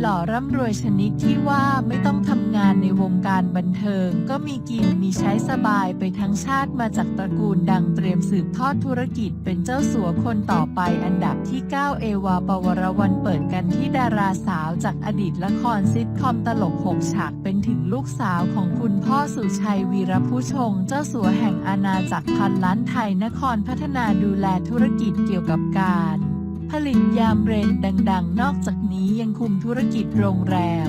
หล่อร่ำรวยชนิดที่ว่าไม่ต้องทำงานในวงการบันเทิง ก็มีกินมีใช้สบายไปทั้งชาติมาจากตระกูลดังเตรียมสืบทอดธุรกิจเป็นเจ้าสัวคนต่อไปอันดับที่ 9 เอวาปวรวันเปิดกันที่ดาราสาวจากอดีตละครซิทคอมตลกหกฉากเป็นถึงลูกสาวของคุณพ่อสุชัยวีรผู้ชง เจ้าสัวแห่งอาณาจักรพันล้านไทยนครพัฒนาดูแลธุรกิจเกี่ยวกับการ ผลิตยามเรนดัง ๆ นอกจากนี้ยังคุมธุรกิจโรงแรม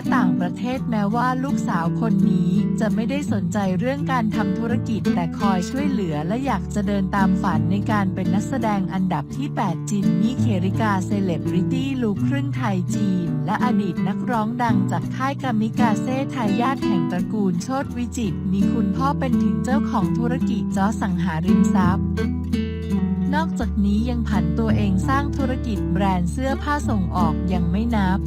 และต่างประเทศแม้ว่าลูกสาวคนนี้จะไม่ได้สนใจเรื่องการทำธุรกิจแต่คอยช่วยเหลือและอยากจะเดินตามฝันในการเป็นนักแสดงอันดับที่ 8 จินนี่เคริกาเซเลบริตี้ลูกครึ่งไทยจีน และอดีตนักร้องดังจากค่ายกามิกาเซ่ทายาทแห่งตระกูลโชตวิจิตมีคุณพ่อเป็นถึงเจ้าของธุรกิจจอสังหาริมทรัพย์นอกจากนี้ยังผันตัวเองสร้างธุรกิจแบรนด์เสื้อผ้าส่งออกยังไม่นับ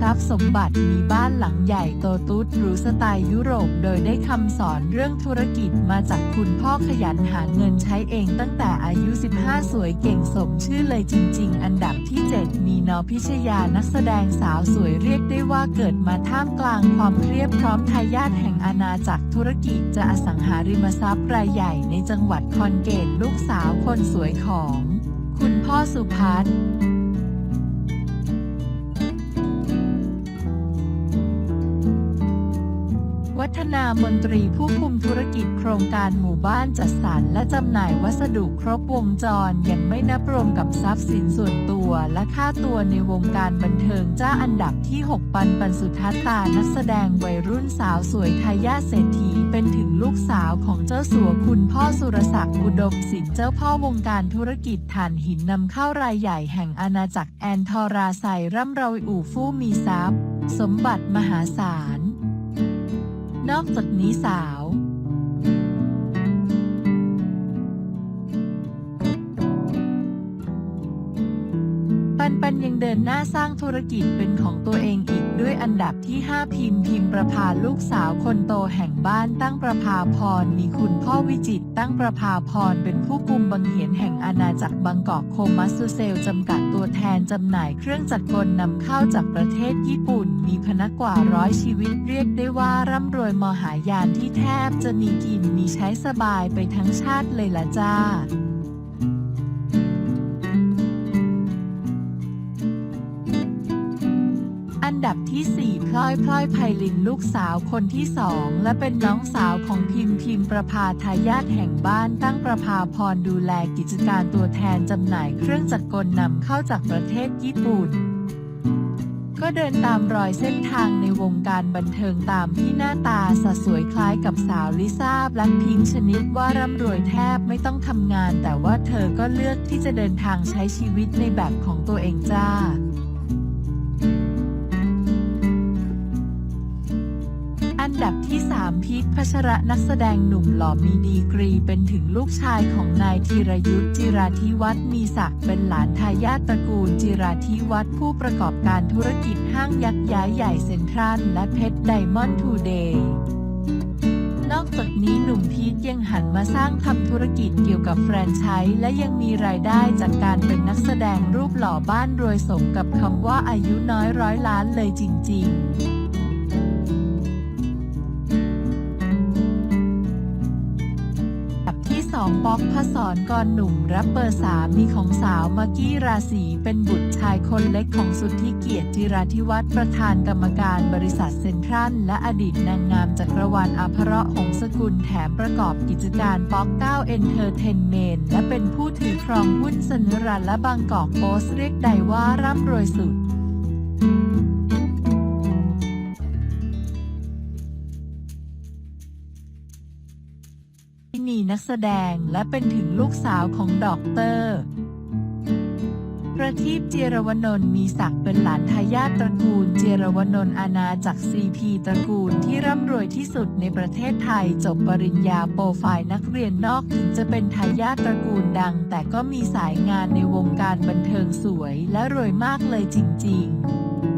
ทรัพย์สมบัติมีบ้านหลังใหญ่โตตุ๊ดหรูสไตล์ยุโรป โดยได้คำสอนเรื่องธุรกิจมาจากคุณพ่อขยันหาเงินใช้เองตั้งแต่อายุ 15 สวยเก่งสมชื่อเลยจริง ๆ อันดับที่ 7 มีนอพิชยานักแสดงสาวสวยเรียกได้ว่าเกิดมาท่ามกลางความเครียดพร้อมทายาทแห่งอาณาจักรธุรกิจจะอสังหาริมทรัพย์รายใหญ่ในจังหวัดคอนเกตลูกสาวคนสวยของ คุณพ่อสุพัฒน์ วัฒนามนตรีผู้คุมธุรกิจโครงการหมู่บ้านจัดสรรและจำหน่ายวัสดุครบวงจรยังไม่นับรวมกับทรัพย์สินส่วนตัวและค่าตัวในวงการบันเทิงเจ้าอันดับที่ 6 ปันปันสุทัศตานักแสดงวัยรุ่นสาวสวยทายาทเศรษฐีเป็นถึงลูกสาวของเจ้าสัวคุณพ่อสุรศักดิ์อุดมสินเจ้าพ่อวงการธุรกิจถ่านหินนำเข้ารายใหญ่แห่งอาณาจักรแอนทอราไซร่ำรวยอู่ฟู่มีทรัพย์ สมบัติมหาศาล นอกจากนี้สาว เดินหน้าสร้างธุรกิจเป็นของตัวเองอีกด้วยอันดับที่ 5 พิมพ์พิมพ์ประภาลูกสาวคนโตแห่งบ้านตั้งประภาพรมีคุณพ่อวิจิตตั้งประภาพรเป็นผู้กุมบังเหียนแห่งอาณาจักรบางกอกโคมัสซูเซลจำกัดตัวแทนจำหน่ายเครื่องจักรกลนำเข้าจากประเทศญี่ปุ่น มีพนักกว่าร้อยชีวิตเรียกได้ว่าร่ำรวยมหายานที่แทบจะมีกินมีใช้สบายไปทั้งชาติเลยละจ้า อันดับที่ 4 พลอยพลอยไพลินลูกสาวคนที่สองและเป็นน้องสาวของพิมพ์พิมประภาทายาทแห่งบ้านตั้งประภาพรดูแลกิจการตัวแทนจำหน่ายเครื่องจักรกลนำเข้าจากประเทศญี่ปุ่นก็เดินตามรอยเส้นทางในวงการบันเทิงตามที่หน้าตาสะสวยคล้ายกับสาวลิซ่าแบล็คพิงชนิดว่าร่ำรวยแทบไม่ต้องทำงาน แต่ว่าเธอก็เลือกที่จะเดินทางใช้ชีวิตในแบบของตัวเองจ้า ที่3พีทพัชระนักแสดงหนุ่มหล่อมีดีกรีเป็นถึงลูกชายของนายธีรยุทธ์จิราธิวัฒน์มีศักดิ์เป็นหลานทายาทตระกูลจิราธิวัฒน์ผู้ประกอบการธุรกิจห้างยักษ์ย้ายใหญ่เซ็นทรัลและเพชรไดมอนด์ทูเดย์นอกจากนี้หนุ่มพีทยังหันมาสร้างทำธุรกิจเกี่ยวกับแฟรนไชส์และยังมีรายได้จากการเป็นนักแสดงรูปหล่อบ้านรวยสมกับคำว่าอายุน้อยร้อยล้านเลยจริง ๆ 2ป๊อกพศรกรหนุ่มแรปเปอร์สามีของสาวมากกี้ราศีเป็นบุตรชายคนเล็กของสุทธิเกียรติจิราธิวัฒน์ประธานกรรมการบริษัทเซ็นทรัลและอดีตนางงามจักรวาลอาภราะหงสกุลแถมประกอบกิจการป๊อก9เอนเตอร์เทนเมนและเป็นผู้ถือครองหุ้นสนรันและบางกอกโพสเรียกได้ว่าร่ำรวยสุด ที่มีนักแสดงและเป็นถึงลูกสาวของดอกเตอร์ประทีปเจรวนนท์มีศักดิ์เป็นหลานทายาทตระกูลเจรวนนท์อาณาจักซีพีตระกูลที่ร่ำรวยที่สุดในประเทศไทยจบปริญญาโปรไฟล์นักเรียนนอกถึงจะเป็นทายาทตระกูลดัง แต่ก็มีสายงานในวงการบันเทิงสวยและรวยมากเลยจริง ๆ